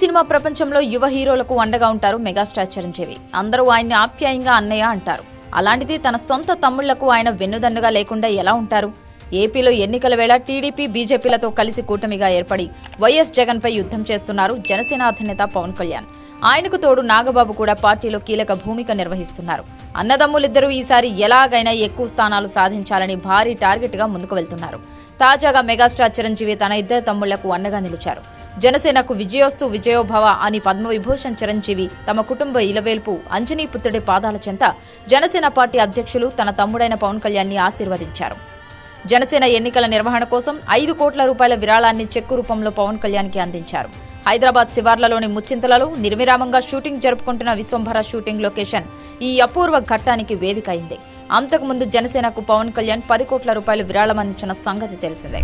Cinema ప్రపంచంలో యువ హీరోలకు అండగా ఉంటారు మెగాస్టార్ చిరంజీవి. అందరూ ఆయన్ని ఆప్యాయంగా అన్నయ్య అంటారు. అలాంటిది తన సొంత తమ్ముళ్ళకు ఆయన వెన్నుదన్నుగా లేకుండా ఎలా ఉంటారు? ఏపీలో ఎన్నికల వేళ టీడీపీ బీజేపీలతో కలిసి కూటమిగా ఏర్పడి వైఎస్ జగన్పై యుద్ధం చేస్తున్నారు జనసేన అధినేత పవన్ కళ్యాణ్. ఆయనకు తోడు నాగబాబు కూడా పార్టీలో కీలక భూమిక నిర్వహిస్తున్నారు. అన్నదమ్ములిద్దరూ ఈసారి ఎలాగైనా ఎక్కువ స్థానాలు సాధించాలని భారీ టార్గెట్గా ముందుకు వెళ్తున్నారు. తాజాగా మెగాస్టార్ చిరంజీవి తన ఇద్దరు తమ్ముళ్ళకు అండగా నిలిచారు. జనసేనకు విజయోస్తు విజయోభవ అని పద్మవిభూషణ్ చిరంజీవి తమ కుటుంబ ఇలవేల్పు అంజనీ పుత్రుడి పాదాల చెంత జనసేన పార్టీ అధ్యక్షులు తన తమ్ముడైన పవన్ కళ్యాణ్ని ఆశీర్వదించారు. జనసేన ఎన్నికల నిర్వహణ కోసం ఐదు కోట్ల రూపాయల విరాళాన్ని చెక్కు రూపంలో పవన్ కళ్యాణ్కి అందించారు. హైదరాబాద్ శివార్లలోని ముచ్చింతలలో నిర్విరామంగా షూటింగ్ జరుపుకుంటున్న విశ్వంభర షూటింగ్ లొకేషన్ ఈ అపూర్వ ఘట్టానికి వేదిక అయింది. అంతకుముందు జనసేనకు పవన్ కళ్యాణ్ పది కోట్ల రూపాయల విరాళం అందించిన సంగతి తెలిసిందే.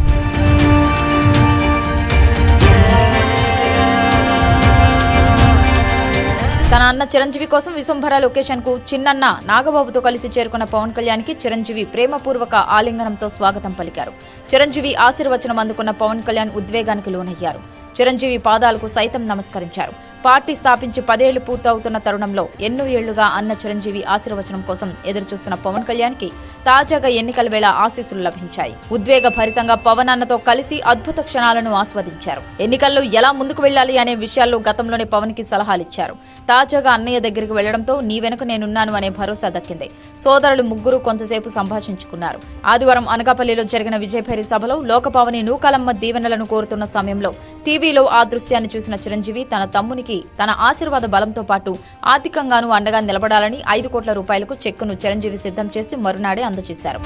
తన అన్న చిరంజీవి కోసం విశ్వంభర లొకేషన్కు చిన్నన్న నాగబాబుతో కలిసి చేరుకున్న పవన్ కళ్యాణ్కి చిరంజీవి ప్రేమపూర్వక ఆలింగనంతో స్వాగతం పలికారు. చిరంజీవి ఆశీర్వచనం అందుకున్న పవన్ కళ్యాణ్ ఉద్వేగానికి లోనయ్యారు. చిరంజీవి పాదాలకు సైతం నమస్కరించారు. పార్టీ స్థాపించి పదేళ్ళు పూర్తవుతున్న తరుణంలో ఎన్నో ఏళ్ళుగా అన్న చిరంజీవి ఆశీర్వచనం కోసం ఎదురుచూస్తున్న పవన్ కళ్యాణ్కి తాజాగా ఎన్నికల వేళ ఆశీస్సులు లభించాయి. ఉద్వేగ భరితంగా పవన్ అన్నతో కలిసి అద్భుత క్షణాలను ఆస్వాదించారు. ఎన్నికల్లో ఎలా ముందుకు వెళ్ళాలి అనే విషయాల్లో గతంలోనే పవన్కి సలహాలిచ్చారు. తాజాగా అన్నయ్య దగ్గరికి వెళ్ళడంతో నీ వెనుక నేనున్నాను అనే భరోసా దక్కింది. సోదరులు ముగ్గురు కొంతసేపు సంభాషించుకున్నారు. ఆదివారం అనకాపల్లిలో జరిగిన విజయభేరి సభలో లోకపావని నూకాలమ్మ దీవెనలను కోరుతున్న సమయంలో టీవీలో ఆ దృశ్యాన్ని చూసిన చిరంజీవి తన తమ్మునికి తన ఆశీర్వాద బలంతో పాటు ఆర్థికంగానూ అండగా నిలబడాలని ఐదు కోట్ల రూపాయలకు చెక్కును చిరంజీవి సిద్ధం చేసి మరునాడే అందజేశారు.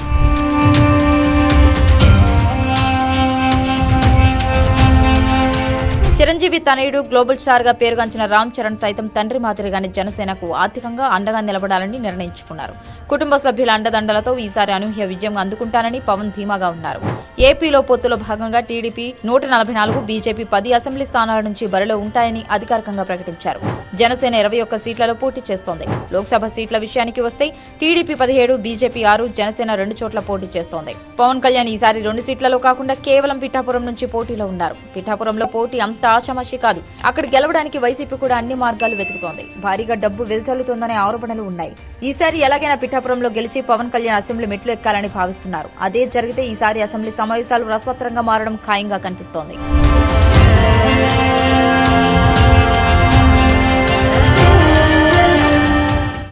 చిరంజీవి తనయుడు గ్లోబల్ స్టార్గా పేరుగాంచిన రామ్ చరణ్ సైతం తండ్రి మాదిరిగానే జనసేనకు ఆర్థికంగా అండగా నిలబడాలని నిర్ణయించుకున్నారు. కుటుంబ సభ్యుల అండదండలతో ఈసారి అనూహ్య విజయం అందుకుంటానని పవన్ ధీమాగా ఉన్నారు. ఏపీలో పొత్తులో భాగంగా టీడీపీ నూట నలభై నాలుగు బీజేపీ పది అసెంబ్లీ స్థానాల నుంచి బరిలో ఉంటాయని అధికారికంగా ప్రకటించారు. జనసేన ఇరవై ఒక్క సీట్లలో పోటీ చేస్తోంది. లోక్సభ సీట్ల విషయానికి వస్తే టీడీపీ పదిహేడు బీజేపీ ఆరు జనసేన రెండు చోట్ల పోటీ చేస్తోంది. పవన్ కళ్యాణ్ ఈసారి రెండు సీట్లలో కాకుండా కేవలం పిఠాపురం నుంచి పోటీలో ఉన్నారు. పిఠాపురంలో పోటీ అంత ఆషామాషి కాదు. అక్కడ గెలవడానికి వైసీపీ కూడా అన్ని మార్గాలు వెతుకుతోంది. భారీగా డబ్బు వెదజల్లుతోందనే ఆరోపణలు ఉన్నాయి. ఈసారి ఎలాగైనా పిఠాపురంలో గెలిచి పవన్ కళ్యాణ్ అసెంబ్లీ మెట్లు ఎక్కాలని భావిస్తున్నారు. అదే జరిగితే ఈసారి అసెంబ్లీ సమావేశాలు రసవత్తరంగా మారడం ఖాయంగా కనిపిస్తోంది.